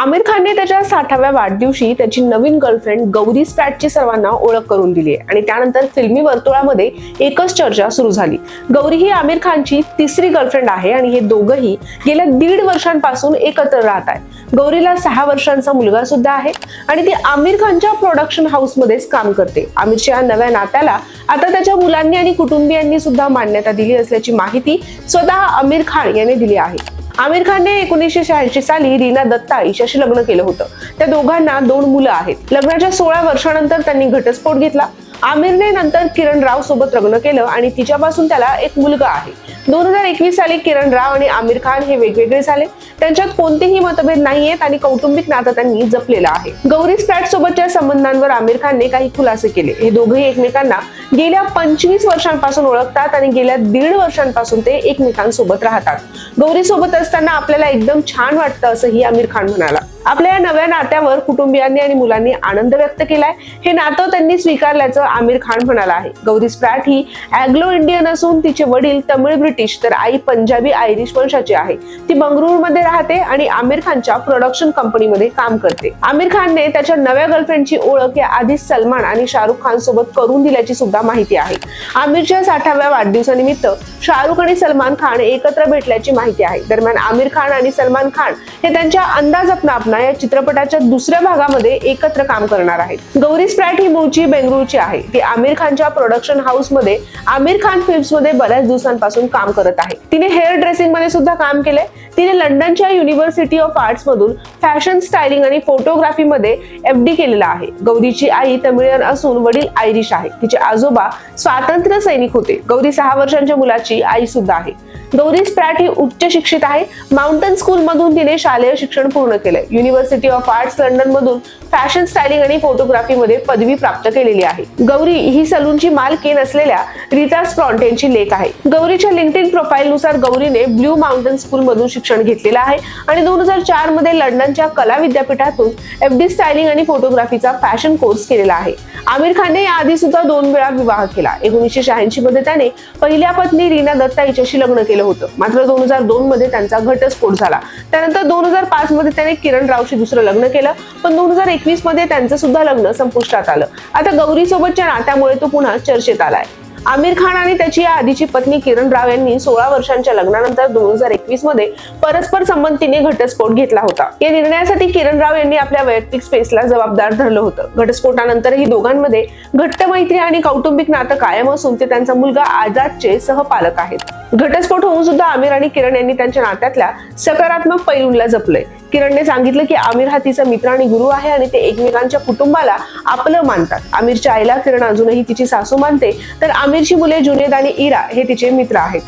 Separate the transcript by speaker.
Speaker 1: आमिर खानने त्याच्या साठाव्या वाढदिवशी त्याची नवीन गर्लफ्रेंड गौरी स्पॅटची सर्वांना ओळख करून दिली आहे. आणि त्यानंतर फिल्मी वर्तुळामध्ये एकच चर्चा सुरू झाली. गौरी ही आमिर खानची तिसरी गर्लफ्रेंड आहे आणि हे दोघंही गेल्या दीड वर्षांपासून एकत्र राहत आहे गौरीला सहा वर्षांचा मुलगा सुद्धा आहे आणि ती आमिर खानच्या प्रोडक्शन हाऊसमध्येच काम करते. आमिरच्या या नव्या नात्याला आता त्याच्या मुलांनी आणि कुटुंबियांनी सुद्धा मान्यता दिली असल्याची माहिती स्वतः आमिर खान यांनी दिली आहे. आमिर खानने एकोणीसशे शहाऐंशी साली रीना दत्ता हिच्याशी लग्न केलं होतं. त्या दोघांना दोन मुलं आहेत. लग्नाच्या सोळा वर्षानंतर त्यांनी घटस्फोट घेतला. आमिरने नंतर किरण राव सोबत लग्न केलं आणि तिच्यापासून त्याला एक मुलगा आहे. दोन हजार एकवीस साली किरण राव आणि आमिर खान हे वेगवेगळे झाले. त्यांच्यात कोणतेही मतभेद नाहीयेत आणि कौटुंबिक नातं त्यांनी जपलेलं आहे. गौरी स्टॅट सोबतच्या संबंधांवर आमिर खानने काही खुलासे केले. हे दोघेही एकमेकांना गेल्या पंचवीस वर्षांपासून ओळखतात आणि गेल्या दीड वर्षांपासून ते एकमेकांसोबत राहतात. गौरी सोबत असताना आपल्याला एकदम छान वाटतं असंही आमिर खान म्हणाला. आपल्या या नव्या नात्यावर कुटुंबियांनी आणि मुलांनी आनंद व्यक्त केलाय. हे नातं त्यांनी स्वीकारल्याचं आमिर खान म्हणाला आहे. गौरी स्प्रॅट ही अँग्लो इंडियन असून तिचे वडील तमिळ ब्रिटिश तर आई पंजाबी आयरिश वंशाची आहे. ती बंगळुरूमध्ये राहते आणि आमिर खानच्या प्रोडक्शन कंपनीमध्ये काम करते. आमिर खानने त्याच्या नव्या गर्लफ्रेंडची ओळख या आधीच सलमान आणि शाहरुख खान सोबत करून दिल्याची सुद्धा माहिती आहे. आमिरच्या साठाव्या वाढदिवसानिमित्त शाहरुख आणि सलमान खान एकत्र भेटल्याची माहिती आहे. दरम्यान आमिर खान आणि सलमान खान हे त्यांच्या अंदाज अपना अपना या चित्रपटाच्या दुसऱ्या भागामध्ये एकत्र काम करणार आहेत. गौरी स्प्रॅट ही मूळची बेंगळुरूची आहे. ती आमिर खानच्या प्रोडक्शन हाऊसमध्ये आमिर खान फिल्म्समध्ये बऱ्याच दिवसांपासून काम करत आहे. तिने हेअर ड्रेसिंगमध्ये सुद्धा काम केलंय. तिने लंडनच्या युनिव्हर्सिटी ऑफ आर्ट्स मधून फॅशन स्टायलिंग आणि फोटोग्राफी मध्ये एफ डी केलेला आहे. गौरीची आई तमिळन असून वडील आयरिश आहे. तिचे आजोबा स्वातंत्र्य सैनिक होते. गौरी सहा वर्षांच्या मुलाची आई सुद्धा आहे. गौरी स्प्रॅट ही उच्च शिक्षित आहे. माउंटन स्कूल मधून तिने शालेय शिक्षण पूर्ण केलंय. युनिव्हर्सिटी ऑफ आर्ट्स लंडन मधून फॅशन स्टायलिंग आणि फोटोग्राफी मध्ये पदवी प्राप्त केलेली आहे. गौरी ही सलूनची मालकी नसलेल्या रीता स्प्रॉन्ट यांची लेख आहे. गौरीच्या लिंक्डइन प्रोफाईल नुसार गौरीने ब्ल्यू माउंटन स्कूल मधून शिक्षण घेतलेलं आहे आणि दोन हजार चारमध्ये लंडनच्या कला विद्यापीठातून एफ डी स्टायलिंग आणि फोटोग्राफीचा फॅशन कोर्स केलेला आहे. आमिर खानने याआधी सुद्धा दोन वेळा विवाह केला. एकोणीसशे शहाऐंशी मध्ये त्याने पहिल्या पत्नी रीना दत्ता हिच्याशी लग्न केलं होतं. मात्र दोन हजार दोन मध्ये त्यांचा घटस्फोट झाला. त्यानंतर दोन हजार पाच मध्ये त्याने किरण रावशी दुसरं लग्न केलं पण दोन हजार एकवीसमध्ये त्यांचं सुद्धा लग्न संपुष्टात आलं. आता गौरी सोबतच्या नात्यामुळे तो पुन्हा चर्चेत आलाय. आमिर खान आणि त्याची या आधीची पत्नी किरण राव यांनी सोळा वर्षांच्या लग्नानंतर दोन हजार एकवीसमध्ये परस्पर संमतीने घटस्फोट घेतला होता. या निर्णयासाठी किरण राव यांनी आपल्या वैयक्तिक स्पेसला जबाबदार धरलं होतं. घटस्फोटानंतरही दोघांमध्ये घट्ट मैत्री आणि कौटुंबिक नातं कायम असून ते त्यांचा मुलगा आझादचे सहपालक आहेत. घटस्फोट होऊन सुद्धा आमिर आणि किरण यांनी त्यांच्या नात्यातल्या सकारात्मक पैलूंला जपलंय. किरणने सांगितलं की आमिर हा तिचा मित्र आणि गुरु आहे आणि ते एकमेकांच्या कुटुंबाला आपलं मानतात. आमिरच्या आईला किरण अजूनही तिची सासू मानते. तर आमिरची मुले जुनेद आणि इरा हे तिचे मित्र आहेत.